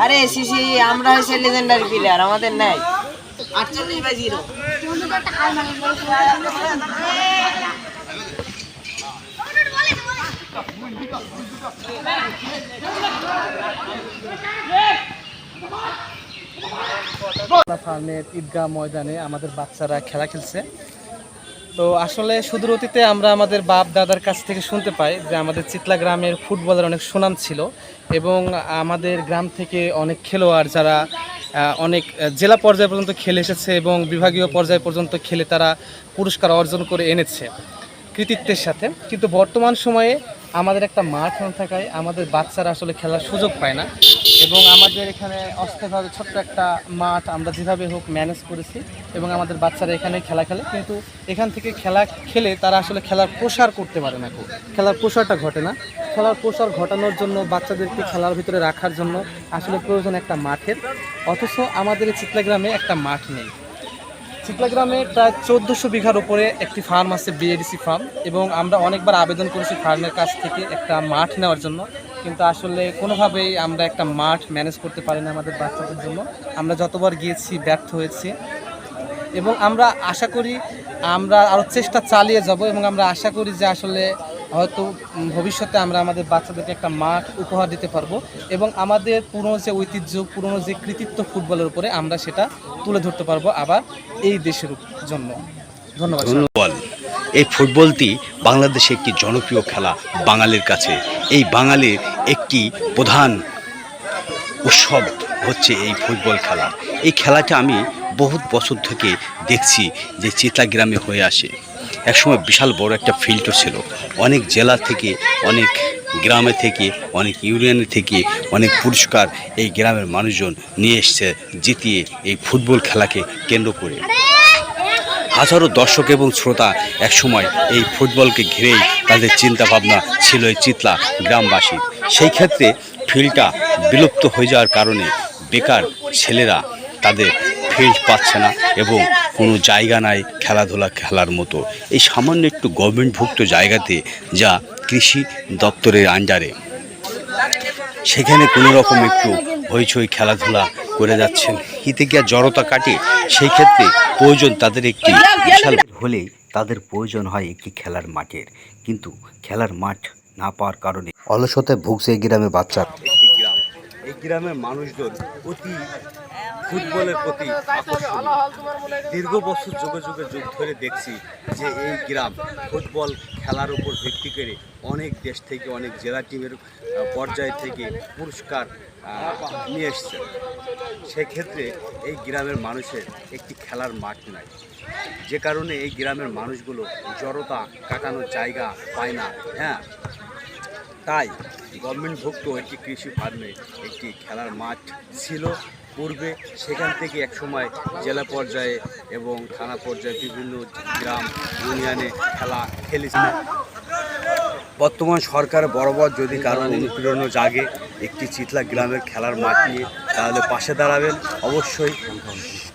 আরে সিসি আমরা হচ্ছে লেজেন্ডারি প্লেয়ার আমাদের নাই। আটচল্লিশ বাই জিরো। ফার্মের ঈদগাহ ময়দানে আমাদের বাচ্চারা খেলা খেলছে। তো আসলে সুদূর অতীতে আমরা আমাদের বাপ দাদার কাছ থেকে শুনতে পাই যে আমাদের চিতলা গ্রামের ফুটবলের অনেক সুনাম ছিল এবং আমাদের গ্রাম থেকে অনেক খেলোয়াড় যারা অনেক জেলা পর্যায় পর্যন্ত খেলে এসেছে এবং বিভাগীয় পর্যায় পর্যন্ত খেলে তারা পুরস্কার অর্জন করে এনেছে কৃতিত্বের সাথে। কিন্তু বর্তমান সময়ে আমাদের একটা মাঠ না থাকায় আমাদের বাচ্চারা আসলে খেলার সুযোগ পায় না। এবং আমাদের এখানে অস্থায়ীভাবে ছোট্ট একটা মাঠ আমরা যেভাবে হোক ম্যানেজ করেছি এবং আমাদের বাচ্চারা এখানে খেলা খেলে। কিন্তু এখান থেকে খেলা খেলে তারা আসলে খেলার প্রসার করতে পারে না খেলার প্রসারটা ঘটে না। খেলার প্রসার ঘটানোর জন্য বাচ্চাদেরকে খেলার ভিতরে রাখার জন্য আসলে প্রয়োজন একটা মাঠের। অথচ আমাদের চিতলা গ্রামে একটা মাঠ নেই। চিতলা গ্রামে প্রায় চোদ্দোশো বিঘার উপরে একটি ফার্ম আছে বিএডিসি ফার্ম। এবং আমরা অনেকবার আবেদন করেছি ফার্মের কাছ থেকে একটা মাঠ নেওয়ার জন্য। কিন্তু আসলে কোনোভাবেই আমরা একটা মাঠ ম্যানেজ করতে পারি না আমাদের বাচ্চাদের জন্য। আমরা যতবার গিয়েছি ব্যর্থ হয়েছি। এবং আমরা আশা করি আমরা আরও চেষ্টা চালিয়ে যাব এবং আমরা আশা করি যে আসলে হয়তো ভবিষ্যতে আমরা আমাদের বাচ্চাদেরকে একটা মাঠ উপহার দিতে পারব এবং আমাদের পুরনো যে ঐতিহ্য, পুরনো যে কৃতিত্ব ফুটবলের উপরে আমরা সেটা তুলে ধরতে পারব আবার এই দেশের জন্য। ধন্যবাদ এই ফুটবলটি বাংলাদেশে একটি জনপ্রিয় খেলা বাঙালির কাছে। এই বাঙালির একটি প্রধান উৎসব হচ্ছে এই ফুটবল খেলা। এই খেলাটা আমি বহুত বছর থেকে দেখছি যে চিতাগ্রামে হয়ে আসে। একসময় বিশাল বড় একটা ফিল্ডও ছিল। অনেক জেলা থেকে, অনেক গ্রামে থেকে, অনেক ইউনিয়নে থেকে অনেক পুরস্কার এই গ্রামের মানুষজন নিয়ে এসছে জিতিয়ে এই ফুটবল খেলাকে কেন্দ্র করে। হাজারো দর্শক এবং শ্রোতা একসময় এই ফুটবলকে ঘিরেই তাদের চিন্তা ভাবনা ছিল এই চিতলা গ্রামবাসী সেই ক্ষেত্রে ফিল্ডটা বিলুপ্ত হয়ে যাওয়ার কারণে বেকার ছেলেরা তাদের ফিল্ড পাচ্ছে না এবং কোনো জায়গা নাই খেলাধুলা খেলার মতো। এই সামান্য একটু গভর্নমেন্টভুক্ত জায়গাতে যা কৃষি দপ্তরের আন্ডারে সেখানে কোনো রকম একটু হইচই খেলাধুলা করে যাচ্ছেন। কি আর জড়তা কাটে? সেই ক্ষেত্রে প্রয়োজন তাদের একটি বিশাল হলেই তাদের প্রয়োজন হয় একটি খেলার মাঠের। কিন্তু খেলার মাঠ না পাওয়ার কারণে অলসতায় ভুগছে এই গ্রামের বাচ্চা এই গ্রামের মানুষজন অতি ফুটবলের প্রতি আকর্ষণীয় দীর্ঘ বছর যুগে যুগে যুগ ধরে দেখছি যে এই গ্রাম ফুটবল খেলার উপর ভিত্তি করে অনেক দেশ থেকে অনেক জেলা টিমের পর্যায় থেকে পুরস্কার নিয়ে এসছে। সেক্ষেত্রে এই গ্রামের মানুষের একটি খেলার মাঠ নাই। যে কারণে এই গ্রামের মানুষগুলো জড়তা কাটানোর জায়গা পায় না। হ্যাঁ তাই গভর্নমেন্টভুক্ত একটি কৃষি ফার্মে একটি খেলার মাঠ ছিল। পূর্বে সেখান থেকে এক সময় জেলা পর্যায়ে এবং থানা পর্যায়ে বিভিন্ন গ্রাম ইউনিয়নে খেলা খেলেছিল বর্তমান সরকার বরাবর যদি কারও অনুপ্রেরণা জাগে, একটি চিতলা গ্রামের খেলার মাঠ নিয়ে, তাহলে পাশে দাঁড়াবেন। অবশ্যই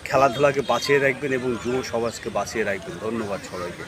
খেলাধুলাকে বাঁচিয়ে রাখবেন এবং যুব সমাজকে বাঁচিয়ে রাখবেন। ধন্যবাদ সবাইকে।